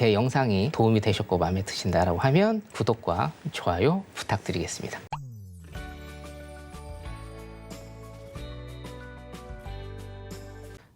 제 영상이 도움이 되셨고 마음에 드신다라고 하면 구독과 좋아요 부탁드리겠습니다.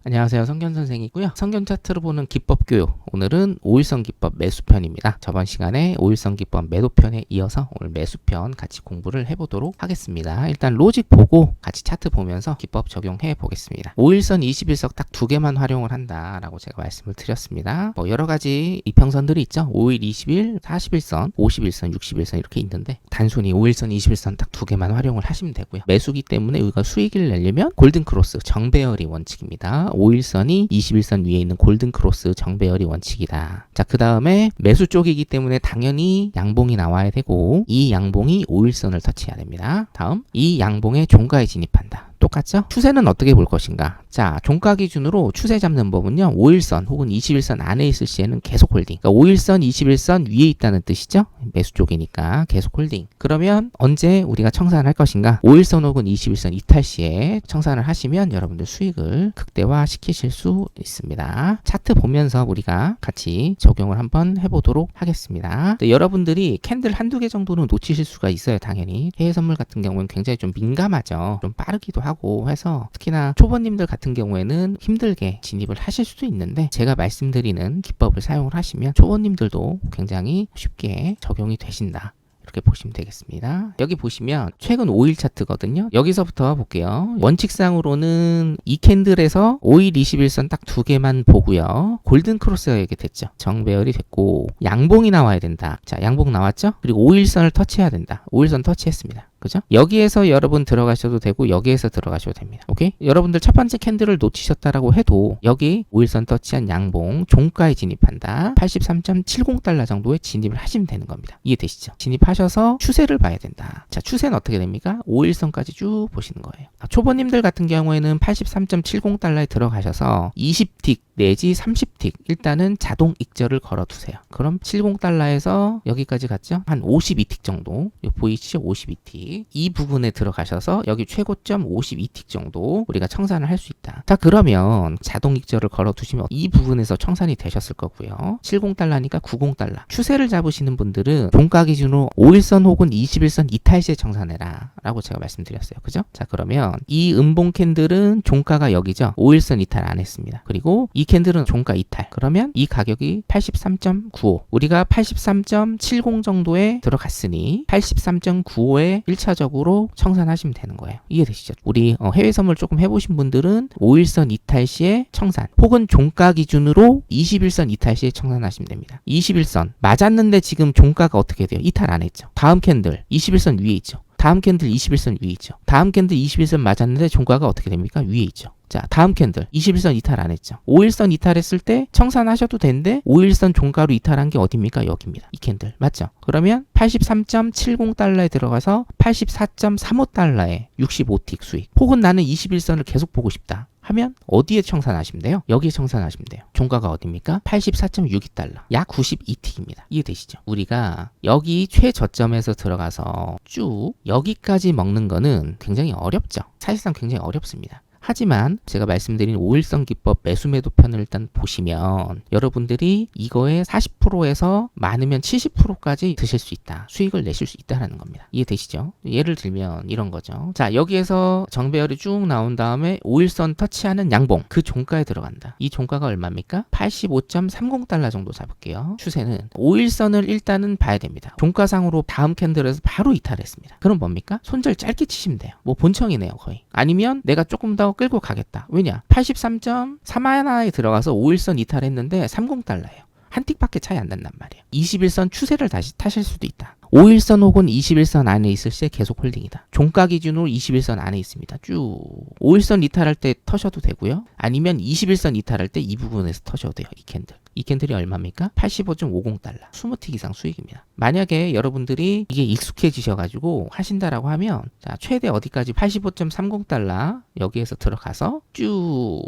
안녕하세요. 성견 선생이고요. 성견 차트로 보는 기법 교육. 오늘은 5일선 기법 매수편입니다. 저번 시간에 5일선 기법 매도편에 이어서 오늘 매수편 같이 공부를 해보도록 하겠습니다. 일단 로직 보고 같이 차트 보면서 기법 적용해 보겠습니다. 5일선 21석 딱 두 개만 활용을 한다라고 제가 말씀을 드렸습니다. 뭐 여러 가지 이평선들이 있죠. 5일 20일, 41선, 51선, 61선 이렇게 있는데 단순히 5일선 21선 딱 두 개만 활용을 하시면 되고요. 매수기 때문에 우리가 수익을 내려면 골든 크로스 정배열이 원칙입니다. 5일선이 21선 위에 있는 골든 크로스 정배열이 원칙이다. 자, 그 다음에 매수 쪽이기 때문에 당연히 양봉이 나와야 되고 이 양봉이 5일선을 터치해야 됩니다. 다음 이 양봉의 종가에 진입한다. 똑같죠? 추세는 어떻게 볼 것인가? 자, 종가 기준으로 추세 잡는 법은요. 5일선 혹은 21선 안에 있을 시에는 계속 홀딩. 그러니까 5일선, 21선 위에 있다는 뜻이죠. 매수 쪽이니까 계속 홀딩. 그러면 언제 우리가 청산을 할 것인가? 5일선 혹은 21선 이탈 시에 청산을 하시면 여러분들 수익을 극대화 시키실 수 있습니다. 차트 보면서 우리가 같이 적용을 한번 해보도록 하겠습니다. 여러분들이 캔들 한두 개 정도는 놓치실 수가 있어요. 당연히. 해외 선물 같은 경우는 굉장히 좀 민감하죠. 좀 빠르기도 하고 해서 특히나 초보님들 같은 경우에는 힘들게 진입을 하실 수도 있는데 제가 말씀드리는 기법을 사용을 하시면 초보님들도 굉장히 쉽게 적용이 되신다. 이렇게 보시면 되겠습니다. 여기 보시면 최근 5일 차트거든요. 여기서부터 볼게요. 원칙상으로는 이 캔들에서 5일 21선 딱 두 개만 보고요. 골든 크로스가 이렇게 됐죠. 정배열이 됐고 양봉이 나와야 된다. 자, 양봉 나왔죠? 그리고 5일선을 터치해야 된다. 5일선 터치했습니다. 그죠? 여기에서 여러분 들어가셔도 되고 여기에서 들어가셔도 됩니다. 오케이? 여러분들 첫 번째 캔들을 놓치셨다라고 해도 여기 5일선 터치한 양봉 종가에 진입한다. 83.70달러 정도에 진입을 하시면 되는 겁니다. 이해되시죠? 진입하셔서 추세를 봐야 된다. 자, 추세는 어떻게 됩니까? 5일선까지 쭉 보시는 거예요. 아, 초보님들 같은 경우에는 83.70달러에 들어가셔서 20틱 내지 30틱 일단은 자동 익절을 걸어 두세요. 그럼 70달러에서 여기까지 갔죠? 한 52틱 정도. 보이시죠? 52틱. 이 부분에 들어가셔서 여기 최고점 52틱 정도 우리가 청산을 할 수 있다. 자, 그러면 자동 익절을 걸어 두시면 이 부분에서 청산이 되셨을 거고요. 70달러니까 90달러. 추세를 잡으시는 분들은 종가 기준으로 5일선 혹은 21선 이탈 시에 청산해라. 라고 제가 말씀드렸어요. 그죠? 자, 그러면 이 음봉 캔들은 종가가 여기죠. 5일선 이탈 안 했습니다. 그리고 이 캔들은 종가 이탈. 그러면 이 가격이 83.95. 우리가 83.70 정도에 들어갔으니 83.95에 1차적으로 청산하시면 되는 거예요. 이해되시죠? 우리 어, 해외 선물 조금 해보신 분들은 5일선 이탈 시에 청산 혹은 종가 기준으로 21선 이탈 시에 청산하시면 됩니다. 21선 맞았는데 지금 종가가 어떻게 돼요? 이탈 안 했죠. 다음 캔들 21선 위에 있죠. 다음 캔들 21선 위에 있죠. 다음 캔들 21선 맞았는데 종가가 어떻게 됩니까? 위에 있죠. 자, 다음 캔들 21선 이탈 안 했죠. 5일선 이탈했을 때 청산하셔도 되는데 5일선 종가로 이탈한 게 어디입니까? 여기입니다. 이 캔들. 맞죠? 그러면 83.70달러에 들어가서 84.35달러에 65틱 수익. 혹은 나는 21선을 계속 보고 싶다. 하면 어디에 청산하시면 돼요? 여기에 청산하시면 돼요. 종가가 어디입니까? 84.62달러. 약 92틱입니다. 이해되시죠? 우리가 여기 최저점에서 들어가서 쭉 여기까지 먹는 거는 굉장히 어렵죠. 사실상 굉장히 어렵습니다. 하지만 제가 말씀드린 5일선 기법 매수 매도 편을 일단 보시면 여러분들이 이거의 40%에서 많으면 70%까지 드실 수 있다. 수익을 내실 수 있다라는 겁니다. 이해되시죠? 예를 들면 이런 거죠. 자, 여기에서 정배열이 쭉 나온 다음에 5일선 터치하는 양봉 그 종가에 들어간다. 이 종가가 얼마입니까? 85.30달러 정도 잡을게요. 추세는 5일선을 일단은 봐야 됩니다. 종가상으로 다음 캔들에서 바로 이탈했습니다. 그럼 뭡니까? 손절 짧게 치시면 돼요. 뭐 본청이네요, 거의. 아니면 내가 조금 더 끌고 가겠다. 왜냐? 83.31에 들어가서 5일선 이탈했는데 30달러예요. 한 틱밖에 차이 안 난단 말이에요. 21선 추세를 다시 타실 수도 있다. 5일선 혹은 21선 안에 있을 때 계속 홀딩이다. 종가 기준으로 21선 안에 있습니다. 쭉 5일선 이탈할 때 터셔도 되고요. 아니면 21선 이탈할 때 이 부분에서 터셔도 돼요. 이 캔들. 이 캔들이 얼마입니까? 85.50달러. 20틱 이상 수익입니다. 만약에 여러분들이 이게 익숙해지셔가지고 하신다라고 하면 자 최대 어디까지 85.30달러 여기에서 들어가서 쭉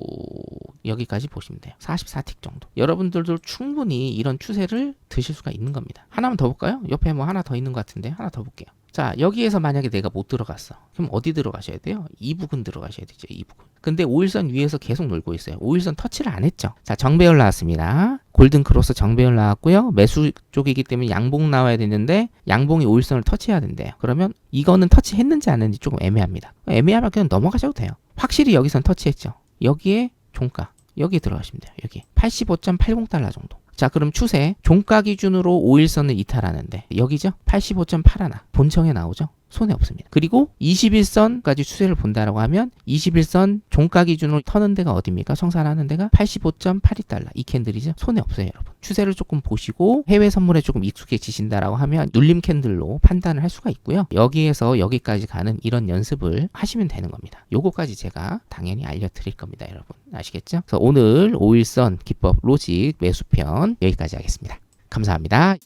여기까지 보시면 돼요. 44틱 정도. 여러분들도 충분히 이런 추세를 드실 수가 있는 겁니다. 하나만 더 볼까요? 옆에 뭐 하나 더더 있는 것 같은데 하나 더 볼게요. 자 여기에서 만약에 내가 못 들어갔어. 그럼 어디 들어가셔야 돼요? 이 부분 들어가셔야 되죠. 이 부분. 근데 5일선 위에서 계속 놀고 있어요. 5일선 터치를 안 했죠. 자 정배열 나왔습니다. 골든 크로스 정배열 나왔고요. 매수 쪽이기 때문에 양봉 나와야 되는데 양봉이 5일선을 터치해야 된대요. 그러면 이거는 터치했는지 안 했는지 조금 애매합니다. 애매하면 그냥 넘어가셔도 돼요. 확실히 여기선 터치했죠. 여기에 종가 여기 들어가시면 돼요. 여기 85.80달러 정도. 자, 그럼 추세 종가 기준으로 5일선을 이탈하는데 여기죠? 85.81 본청에 나오죠? 손해 없습니다. 그리고 21선까지 추세를 본다라고 하면 21선 종가 기준으로 터는 데가 어디입니까? 성산하는 데가 85.82달러 이 캔들이죠. 손해 없어요, 여러분. 추세를 조금 보시고 해외 선물에 조금 익숙해지신다라고 하면 눌림 캔들로 판단을 할 수가 있고요. 여기에서 여기까지 가는 이런 연습을 하시면 되는 겁니다. 요거까지 제가 당연히 알려드릴 겁니다, 여러분. 아시겠죠? 그래서 오늘 5일선 기법 로직 매수편 여기까지 하겠습니다. 감사합니다.